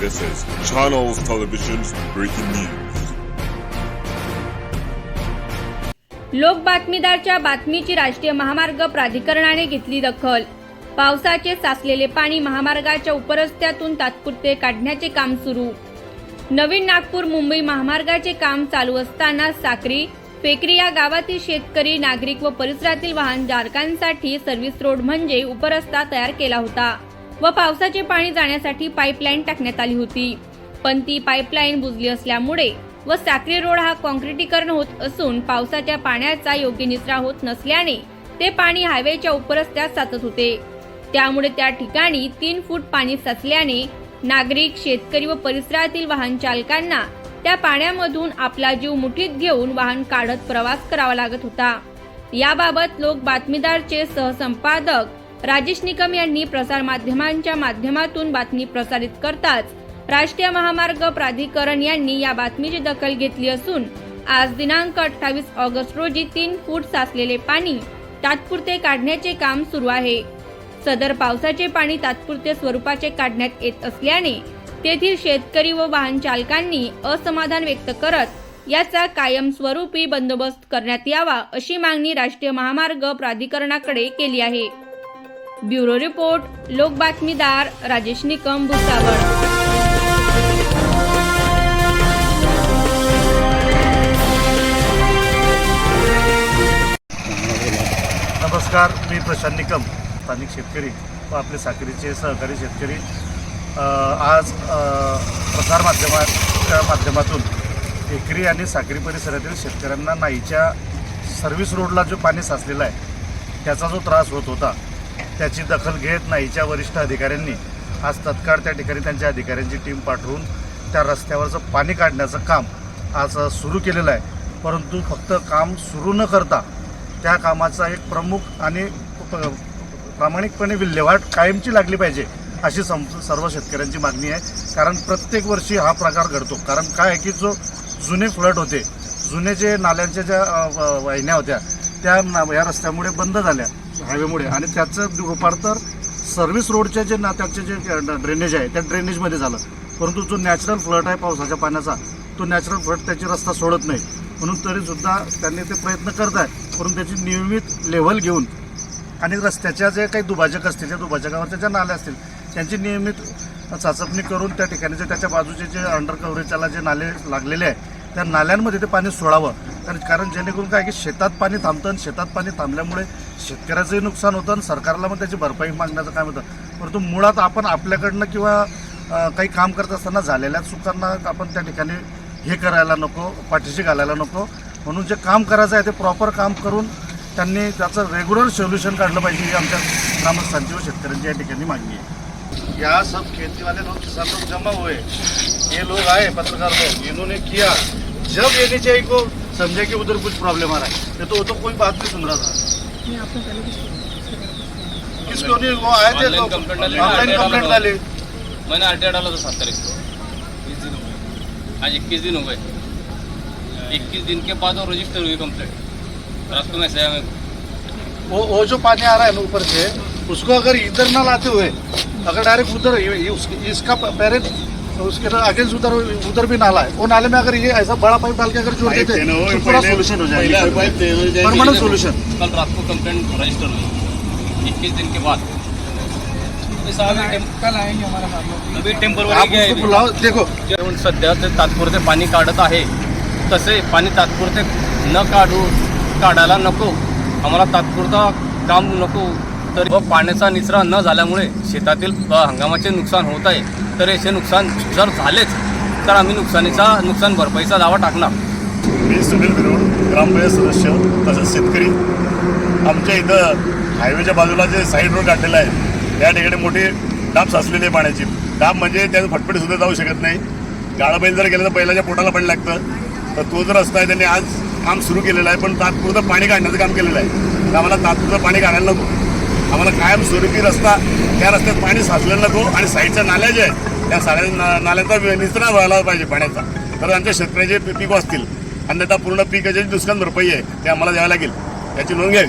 This is Channels Television's breaking news. लोक बातमीदारच्या बातमीची राष्ट्रीय महामार्ग प्राधिकरणाने घेतली दखल. पावसाचे साचलेले पाणी महामार्गाच्या उपरस्त्यातून तात्पुरते काढण्याचे काम सुरू. नवीन नागपूर मुंबई महामार्गाचे काम चालू असताना साक्री फेकरी या गावातील शेतकरी नागरिक व परिसरातील वाहनधारकांसाठी सर्व्हिस रोड म्हणजे उपरस्ता तयार केला होता. व पावसाचे पाणी जाण्यासाठी पाईपलाईन टाकण्यात आली होती. पण ती पाईपलाईन बुजली असल्यामुळे व साक्री रोड हा कॉन्क्रिटीकरण होत असून पावसाच्या पाण्याचा योग्य निचरा होत नसल्याने ते पाणी हायवेच्या उपरस्त्यात साचत होते. त्यामुळे त्या ठिकाणी तीन फूट पाणी साचल्याने नागरिक शेतकरी व परिसरातील वाहन चालकांना त्या पाण्यामधून आपला जीव मुठीत घेऊन वाहन काढत प्रवास करावा लागत होता. याबाबत लोक बातमीदारचे सहसंपादक राजेश निकम यांनी प्रसारमाध्यमांच्या माध्यमातून बातमी प्रसारित करताच राष्ट्रीय महामार्ग प्राधिकरण यांनी या बातमीची दखल घेतली असून आज दिनांक अठ्ठावीस ऑगस्ट रोजी तीन फूट साचलेले पाणी तात्पुरते काढण्याचे काम सुरू आहे. सदर पावसाचे पाणी तात्पुरते स्वरूपाचे काढण्यात येत असल्याने तेथील शेतकरी व वाहन चालकांनी असमाधान व्यक्त करत याचा कायमस्वरूपी बंदोबस्त करण्यात यावा अशी मागणी राष्ट्रीय महामार्ग प्राधिकरणाकडे केली आहे. ब्युरो रिपोर्ट लोक बातमीदार राजेश निकम भुसावळ. नमस्कार मी प्रशांत निकम स्थानिक शेतकरी व आपले साखरीचे सहकारी शेतकरी. आज प्रसारमाध्यमाच्या माध्यमातून एकरी आणि साखरी परिसरातील शेतकऱ्यांना नाईच्या सर्व्हिस रोडला जो पाणी साचलेला आहे त्याचा जो त्रास होत होता त्याची दखल घेत नाहीच्या वरिष्ठ अधिकाऱ्यांनी आज तत्काळ त्या ठिकाणी त्यांच्या अधिकाऱ्यांची टीम पाठवून त्या रस्त्यावरचं पाणी काढण्याचं काम आज सुरू केलेलं आहे. परंतु फक्त काम सुरू न करता त्या कामाचा एक प्रमुख आणि प्रामाणिकपणे विल्हेवाट कायमची लागली पाहिजे अशी सम सर्व शेतकऱ्यांची मागणी आहे. कारण प्रत्येक वर्षी हा प्रकार घडतो. कारण काय आहे की जो जुने फ्लड होते जुने जे नाल्यांच्या ज्या वाहिन्या होत्या त्या ना या रस्त्यामुळे बंद झाल्या. हायवेमुळे. आणि त्याचं रूपांतर सर्व्हिस रोडचे जे ना त्याचे जे ड्रेनेज आहे त्या ड्रेनेजमध्ये झालं. परंतु जो नॅचरल फ्लड आहे पावसाच्या पाण्याचा तो नॅचरल फ्लड त्याची रस्ता सोडत नाही. म्हणून तरीसुद्धा त्यांनी ते प्रयत्न करत आहे परंतु त्याची नियमित लेव्हल घेऊन आणि रस्त्याच्या जे काही दुभाजक असतील त्या दुभाजकावरच्या ज्या नाल्या असतील त्यांची नियमित चाचपणी करून त्या ठिकाणी जे त्याच्या बाजूचे जे अंडर कव्हरेजला जे नाले लागलेले आहे त्या नाल्यांमध्ये ते पाणी सोडावं. कारण कारण जेणेकरून काय की शेतात पाणी थांबतं आणि शेतात पाणी थांबल्यामुळे शेतकऱ्याचंही नुकसान होतं आणि सरकारला मग त्याची भरपाई मागण्याचं काम होतं. परंतु मुळात आपण आपल्याकडनं किंवा काही काम करत असताना झालेल्या चुकांना आपण त्या ठिकाणी हे करायला नको पाठीशी घालायला नको. म्हणून जे काम करायचं आहे ते प्रॉपर काम करून त्यांनी त्याचं रेग्युलर सोल्युशन काढलं पाहिजे ही आमच्या ग्रामस्थांची व शेतकऱ्यांची या ठिकाणी मागणी आहे. यहाँ सब खेती वाले लोग किसान लोग जमा हुए? ये लोग आए पत्रकार लोग इन्होंने किया। जब ये नीचे को समझे कि उधर कुछ प्रॉब्लम आ रहा है। ये तो वो तो कोई बात नहीं सुन रहा था। किसको नहीं वो आए थे ऑनलाइन कंप्लेंट डाला। मैंने आरटीआई डाला था सात तारीख को। आज इक्कीस दिन हो गए। इक्कीस दिन के बाद वो रजिस्टर हुई कंप्लेंट रात को मैसेज आया वो वो जो पानी आ रहा है ना ऊपर से उसको अगर इधर ना लाते हुए अगर डायरेक्ट उधर इसका पेरेंट उसके अगेंस्ट उधर उधर भी नाला है। वो नाले में अगर ये ऐसा बड़ा पाइप डाल के अगर जोड़ देते तो पूरा सोल्यूशन हो जाएगा। परमानेंट सोल्यूशन कल रात को कंप्लेंट रजिस्टर हुई इक्कीस दिन के बाद। कल आएँगे हमारा अभी देखो। सध्या ते तात्पुरते पाणी काढत आहे तसे पाणी तात्पुरते न काढू काढायला नको। आम्हाला तात्पुरता काम नको। तर व पाण्याचा निचरा न झाल्यामुळे शेतातील हंगामाचे नुकसान होत आहे. तर याचे नुकसान जर झालेच तर आम्ही नुकसानीचा नुकसान भरपाईचा दावा टाकणार. मी सुनील बिरोड ग्रामपंचायत सदस्य तसंच शेतकरी. आमच्या इथं हायवेच्या बाजूला जे साईड रोड काढलेला आहे त्या ठिकाणी मोठी डाब साचलेली आहे पाण्याची. डाब म्हणजे त्यात फटफटी सुद्धा जाऊ शकत नाही. गाडा बैल जर गेलं तर बैलाच्या पोटाला पण लागतं. तर तो जर रस्ता आहे त्यांनी आज काम सुरू केलेलं आहे पण तात्पुरतं पाणी काढण्याचं काम केलेलं आहे. तर आम्हाला तात्पुरतं पाणी काढायला नको. आम्हाला कायम स्वरूपी रस्ता त्या रस्त्यात पाणी साचलेलं नको आणि साईडच्या नाल्या ज्या आहेत त्या साड्या ना नाल्यांचा निचरा व्हायला पाहिजे पाण्याचा. तर आमच्या शेतकऱ्याचे पीक वाचतील. अन्यथा पूर्ण पिकाची नुकसान भरपाई आहे ते आम्हाला द्यावं लागेल. त्याची नोंद घ्यावी.